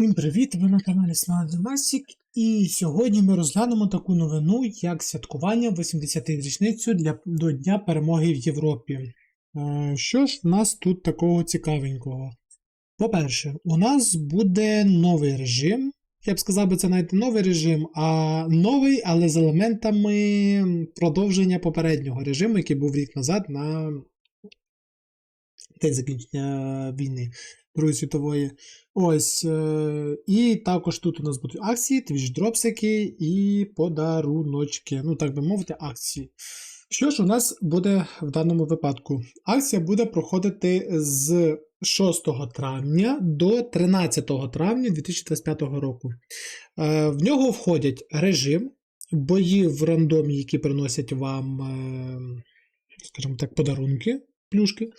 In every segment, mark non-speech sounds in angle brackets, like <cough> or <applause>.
Всім привіт! Ви на каналі Смайлдемасік і сьогодні ми розглянемо таку новину, як святкування 80-ї річницю для, до Дня перемоги в Європі. Е, що ж в нас тут такого цікавенького? По-перше, у нас буде новий режим. Я б сказав би, це навіть новий режим, а новий, але з елементами продовження попереднього режиму, який був рік назад на день закінчення війни Другої світової. Ось. Е, і також тут у нас будуть акції, твіч-дропсики і подаруночки. Ну, так би мовити, акції. Що ж у нас буде в даному випадку? Акція буде проходити з 6 травня до 13 травня 2025 року. Е, В нього входять режим, бої в рандомі, які приносять вам, е, скажімо так, подарунки. Плюшки.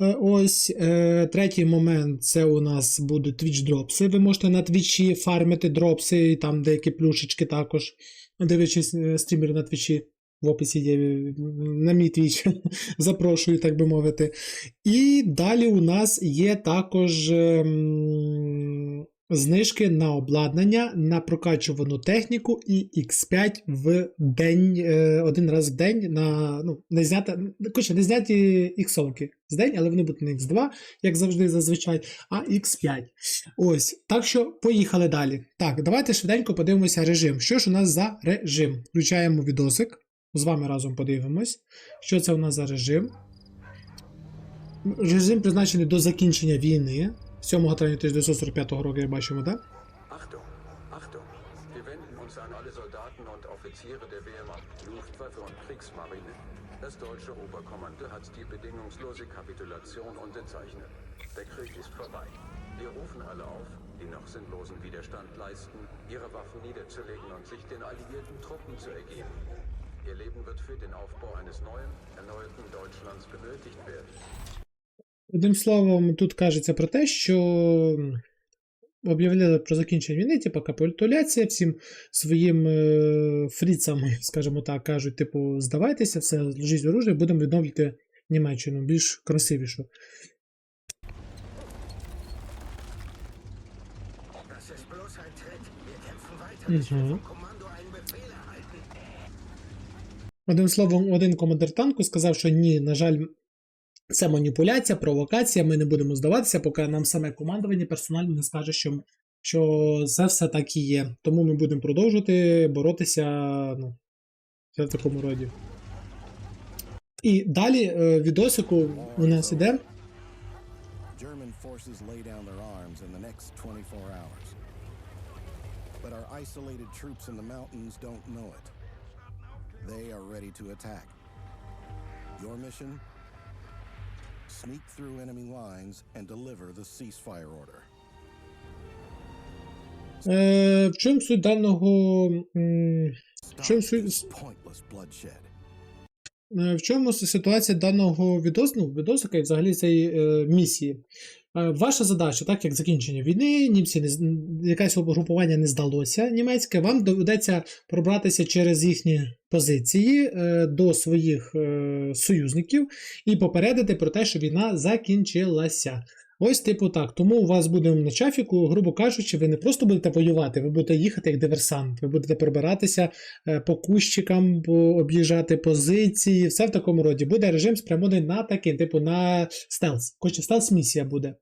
Е, Ось е, третій момент це у нас будуть твіч-дропси. Ви можете на твічі фармити дропси, і там деякі плюшечки також. Дивлячись е, стрімер на твічі. В описі є на мій твіч. <laughs> Запрошую, так би мовити. І далі у нас є також ем, знижки на обладнання, на прокачувану техніку і X5 в день, е, один раз в день на ну, не знята, коротше, не зняті іксовки з день, але вони будуть не X2, як завжди, зазвичай, а X5. Ось. Так що поїхали далі. Так, давайте швиденько подивимося режим. Що ж у нас за режим? Включаємо відосик. З вами разом подивимось, що це у нас за режим. Режим призначений до закінчення війни. 7 травня 1945 року, як бачимо, так? Achtung, Achtung! Wir wenden uns an alle Soldaten und Offiziere der Wehrmacht, Luftwaffe und Kriegsmarine. Das deutsche Oberkommando hat die bedingungslose Kapitulation unterzeichnet. Der Krieg ist vorbei. Wir rufen alle auf, die noch sinnlosen Widerstand leisten, ihre Waffen niederzulegen und sich den alliierten Truppen zu ergeben. Ihr Leben wird für den Aufbau eines neuen, erneuerten Deutschlands benötigt werden. Одним словом, тут кажеться про те, що об'являли про закінчення війни, типу капітуляція, всім своїм е, фріцам, <laughs> скажімо так, кажуть, типу, здавайтеся, все, зложіть оружие, будемо відновлювати Німеччину більш красивішу. Erhalten. Одним словом, один командир танку сказав, що ні, на жаль, це маніпуляція, провокація, ми не будемо здаватися, поки нам саме командування персонально не скаже, що, що це все так і є. Тому ми будемо продовжувати боротися ну, в такому роді. І далі е, відосику у нас іде. German forces lay down their arms in the next 24 hours. But our isolated troops in the mountains don't know it. They are ready to attack. Your mission? Sneak through enemy lines and deliver the ceasefire order. Е, в чому суть даного. м, В чому, суть- pointless bloodshed. Е, В чому ситуація даного відос, ну, відосика і взагалі цієї е, місії? Е, ваша задача, так як закінчення війни, німці не якесь угрупування не здалося німецьке, вам доведеться пробратися через їхні позиції е, до своїх е, союзників і попередити про те, що війна закінчилася. Ось, типу, так. Тому у вас буде на чафіку, грубо кажучи, ви не просто будете воювати, ви будете їхати як диверсант, ви будете пробиратися е, по кущикам, об'їжджати позиції, все в такому роді. Буде режим спрямований на такий, типу на стелс. Хоче стелс-місія буде.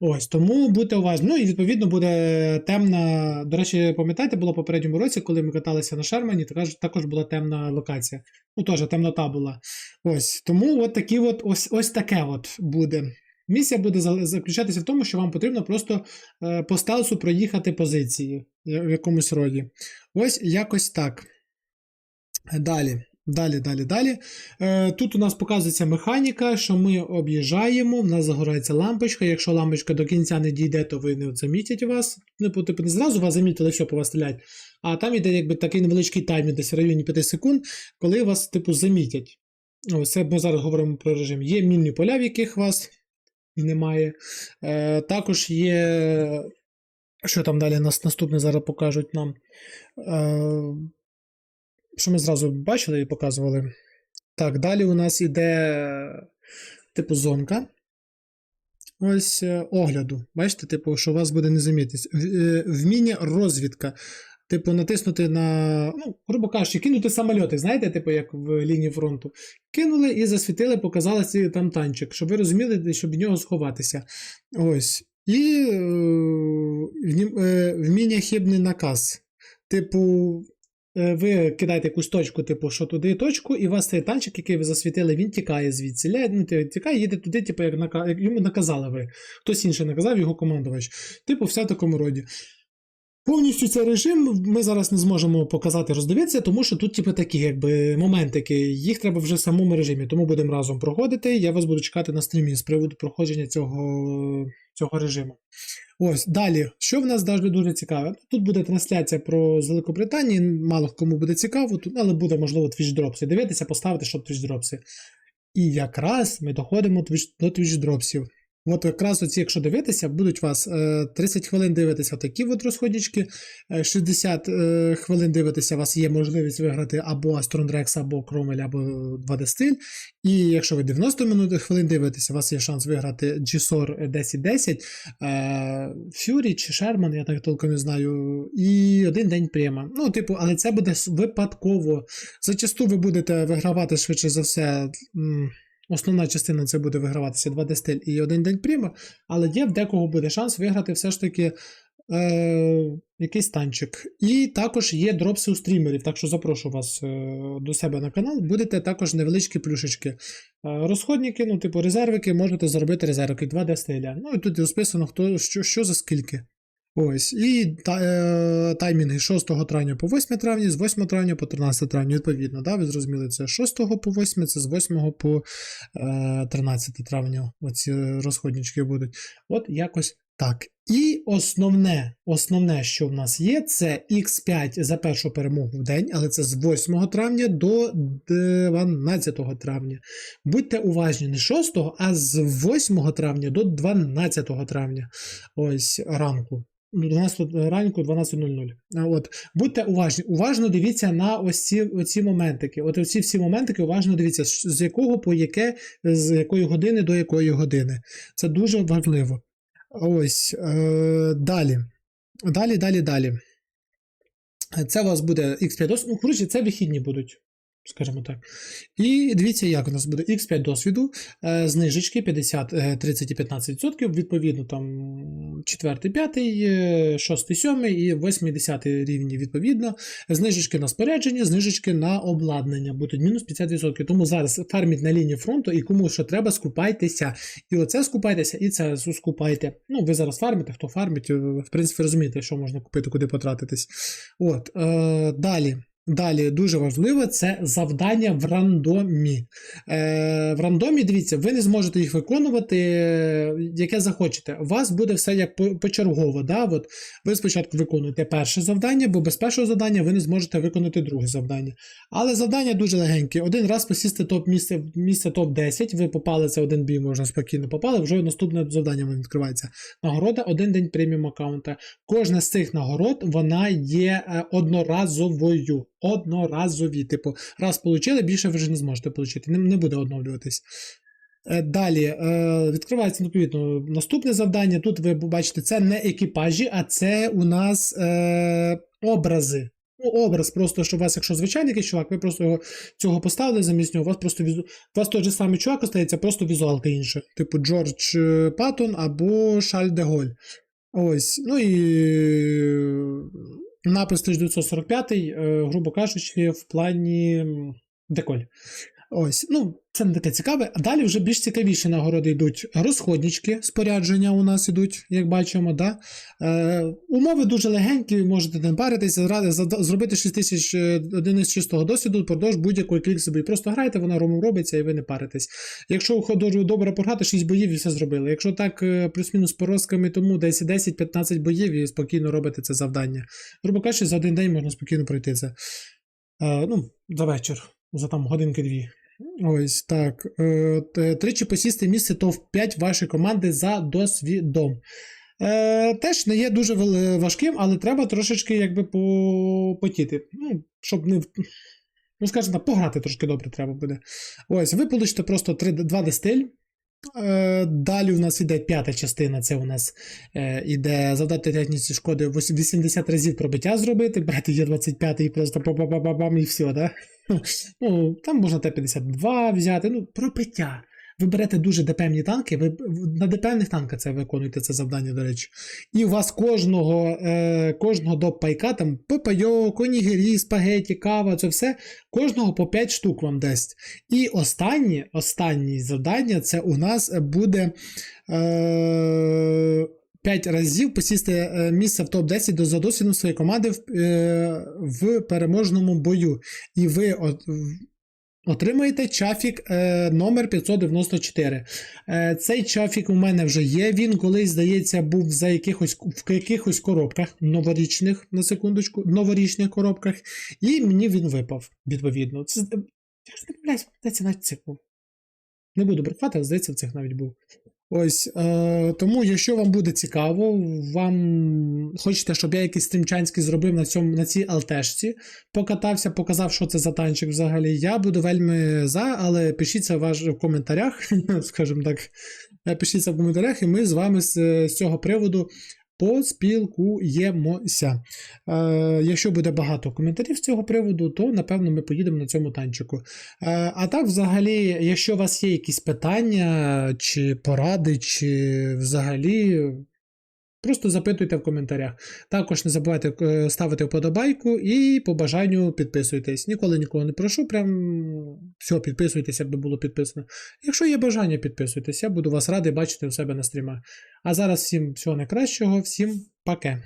Ось, тому будьте уважні. Ну і відповідно буде темна. До речі, пам'ятаєте, було попередньому році, коли ми каталися на Шермані, також, також була темна локація. Ну, теж темнота була. Ось. Тому от такі от, ось, ось таке от буде. Місія буде заключатися в тому, що вам потрібно просто е, по стелсу проїхати позиції в якомусь роді. Ось якось так. Далі. Далі, далі, далі. Е, тут у нас показується механіка, що ми об'їжджаємо, в нас загорається лампочка. Якщо лампочка до кінця не дійде, то ви не замітять вас. Ну, типу, не зразу вас замітили, все, по вас стрілять. А там іде якби такий невеличкий таймінг, десь в районі 5 секунд, коли вас, типу, замітять. Ось це ми зараз говоримо про режим. Є мінні поля, в яких вас немає. Е, також є. Що там далі нас наступне зараз покажуть нам. Е, що ми зразу бачили і показували. Так, далі у нас іде типу зонка. ось е, огляду. Бачите, типу, що у вас буде незамітність. В- е, Вміння розвідка. Типу, натиснути на, ну, грубо кажучи, кинути самольоти, знаєте, типу, як в лінії фронту. Кинули і засвітили, показали цей там танчик, щоб ви розуміли, щоб від нього сховатися. Ось. І е, е, вміння хибний наказ. Типу, е, ви кидаєте якусь точку, типу, що туди точку, і у вас цей танчик, який ви засвітили, він тікає звідси. Ля- Ну, тікає, їде туди, типу, як, нака- як йому наказали ви. Хтось інший наказав, його командувач. Типу, все в такому роді. Повністю цей режим ми зараз не зможемо показати, роздивитися, тому що тут, типу, такі якби моментики. Їх треба вже в самому режимі, тому будемо разом проходити. Я вас буду чекати на стрімі з приводу проходження цього, цього режиму. Ось далі, що в нас дуже дуже цікаве. Тут буде трансляція про з Великобританії. Мало кому буде цікаво, тут, але буде можливо Twitch дропси. Дивитися, поставити, щоб Twitch дропси. І якраз ми доходимо до Twitch дропсів. От якраз оці, якщо дивитися, будуть вас е, 30 хвилин дивитися такі от розходнички, е, 60 е, хвилин дивитися, у вас є можливість виграти або Астрондрекс, або Кромель, або 2D стиль. І якщо ви 90 минут хвилин дивитеся, у вас є шанс виграти GSOR 1010, е, Fury чи Sherman, я так толком не знаю, і один день према. Ну, типу, але це буде випадково. Зачасту ви будете вигравати швидше за все. Основна частина це буде виграватися 2D стиль і один день пріма, але є в декого буде шанс виграти все ж таки е, якийсь танчик. І також є дропси у стрімерів, так що запрошу вас е, до себе на канал. Будете також невеличкі плюшечки. Е, розходники, ну, типу резервики, можете заробити резервики 2D стиля. Ну і тут розписано, хто що, що за скільки. Ось, і та, е, таймінги 6 травня по 8 травня, з 8 травня по 13 травня, відповідно. Да? Ви зрозуміли, це з 6 по 8, це з 8 по е, 13 травня. Оці розходнички будуть. От якось так. І основне, основне, що в нас є, це X5 за першу перемогу в день, але це з 8 травня до 12 травня. Будьте уважні, не 6, а з 8 травня до 12 травня. Ось ранку. 12 ранку 12.00. От будьте уважні, уважно дивіться на ось ці оці моментики. От оці всі моментики уважно дивіться, з якого по яке, з якої години до якої години. Це дуже важливо. Ось е, далі. Далі, далі, далі. Це у вас буде X5 досвіду. Ну, коротше, це вихідні будуть, скажімо так. І дивіться, як у нас буде X5 досвіду, е, знижечки 50, е, 30 і 15%, відповідно, там 4, 5, 6, 7 і 8, 10 рівні, відповідно. Знижечки на спорядження, знижечки на обладнання, будуть мінус 50%. Тому зараз фарміть на лінії фронту і кому що треба, скупайтеся. І оце скупайтеся, і це скупайте. Ну, ви зараз фармите, хто фармить, е, в принципі, розумієте, що можна купити, куди потратитись. От, е, далі. Далі дуже важливо це завдання в рандомі. Е, в рандомі, дивіться, ви не зможете їх виконувати, е, яке захочете. У вас буде все як почергово. Да? От ви спочатку виконуєте перше завдання, бо без першого завдання ви не зможете виконати друге завдання. Але завдання дуже легеньке. Один раз посісти топ місце, місце топ-10, ви попали це один бій, можна спокійно попали, вже наступне завдання вам відкривається. Нагорода один день преміум аккаунта. Кожна з цих нагород вона є е, одноразовою. Одноразові. Типу, раз получили, більше ви вже не зможете отримати. Не, буде оновлюватись. Е, Далі е, відкривається відповідно наступне завдання. Тут ви бачите, це не екіпажі, а це у нас е, образи. Ну, образ, просто що у вас, якщо звичайний якийсь чувак, ви просто його цього поставили замість нього, у вас просто візу... у вас той же самий чувак остається, просто візуалка інша. Типу Джордж е, Паттон або Шаль де Голь. Ось. Ну і напис 1945, е, грубо кажучи, в плані деколь. Ось, ну, це не таке цікаве. А далі вже більш цікавіші нагороди йдуть розходнички, спорядження у нас ідуть, як бачимо. Да? Е, умови дуже легенькі, можете не паритися, зробити 6 тисяч е, одиниць чистого досвіду впродовж будь-якої кількості собі. Просто грайте, вона ромом робиться і ви не паритесь. Якщо добре пограти, 6 боїв і все зробили. Якщо так, е, плюс-мінус по розками, тому десь 10-15 боїв і спокійно робите це завдання. Грубо кажучи, за один день можна спокійно пройти це. Е, ну, за вечір, за там годинки-дві. Ось так. Е, тричі посісти місце топ-5 вашої команди за досвідом. Е, теж не є дуже важким, але треба трошечки якби попотіти. Ну, щоб не. Ну, скажімо пограти трошки добре треба буде. Ось, ви получите просто 3, 2D стиль. Е, Далі у нас іде п'ята частина. Це у нас е, іде завдати техніці шкоди 80 разів пробиття зробити, брати є 25 і просто па-па-па-па-пам і все, да? <laughs> Ну, там можна Т-52 взяти, ну, пробиття. Ви берете дуже депемні танки, ви на депемних танках це виконуєте це завдання, до речі. І у вас кожного, е, кожного до пайка, там ППЙО, конігері, спагеті, кава, це все, кожного по 5 штук вам дасть. І останнє, останнє завдання це у нас буде е, 5 разів посісти е, місце в топ-10 до за досвідом своєї команди в, е, в переможному бою. І ви от, отримаєте чафік е, номер 594. Е, цей чафік у мене вже є. Він колись, здається, був за якихось, в якихось коробках новорічних, на секундочку, новорічних коробках. І мені він випав, відповідно. Це, якщо не помиляюсь, здається, навіть цих був. Не буду брехати, здається, в цих навіть був. Ось, е, тому, якщо вам буде цікаво, вам хочете, щоб я якийсь стрімчанський зробив на, цьому, на цій алтешці, покатався, показав, що це за танчик взагалі, я буду вельми за, але пишіться ваш в коментарях, <laughs> скажімо так, пишіться в коментарях, і ми з вами з, з цього приводу поспілкуємося. Е, якщо буде багато коментарів з цього приводу, то напевно ми поїдемо на цьому танчику. Е, а так, взагалі, якщо у вас є якісь питання, чи поради, чи взагалі. Просто запитуйте в коментарях. Також не забувайте е, ставити вподобайку і по бажанню підписуйтесь. Ніколи нікого не прошу, прям все, підписуйтесь, аби було підписано. Якщо є бажання, підписуйтесь, я буду вас радий бачити у себе на стрімах. А зараз всім всього найкращого, всім пока.